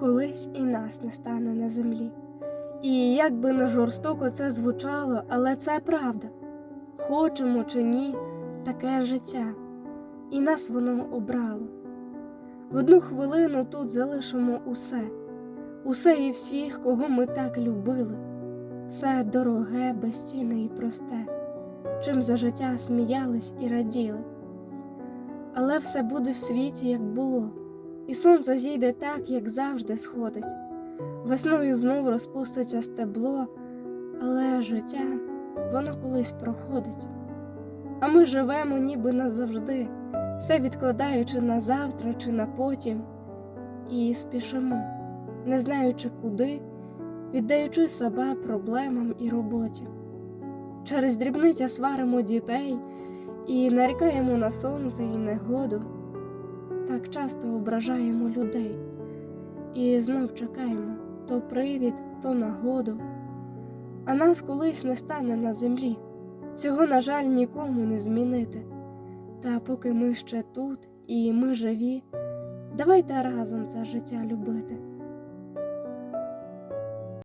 колись і нас не стане на землі. І як би не жорстоко це звучало, але це правда. Хочемо чи ні, таке життя, і нас воно обрало. В одну хвилину тут залишимо усе, усе і всіх, кого ми так любили, все дороге, безцінне і просте, чим за життя сміялись і раділи. Але все буде в світі, як було, і сонце зійде так, як завжди сходить. Весною знов розпуститься стебло, але життя воно колись проходить. А ми живемо ніби назавжди, все відкладаючи на завтра чи на потім, і спішимо, не знаючи куди, віддаючи себе проблемам і роботі. Через дрібниця сваримо дітей і нарікаємо на сонце і негоду. Так часто ображаємо людей і знов чекаємо то привід, то нагоду. А нас колись не стане на землі. Цього, на жаль, нікому не змінити. Та поки ми ще тут і ми живі, давайте разом це життя любити.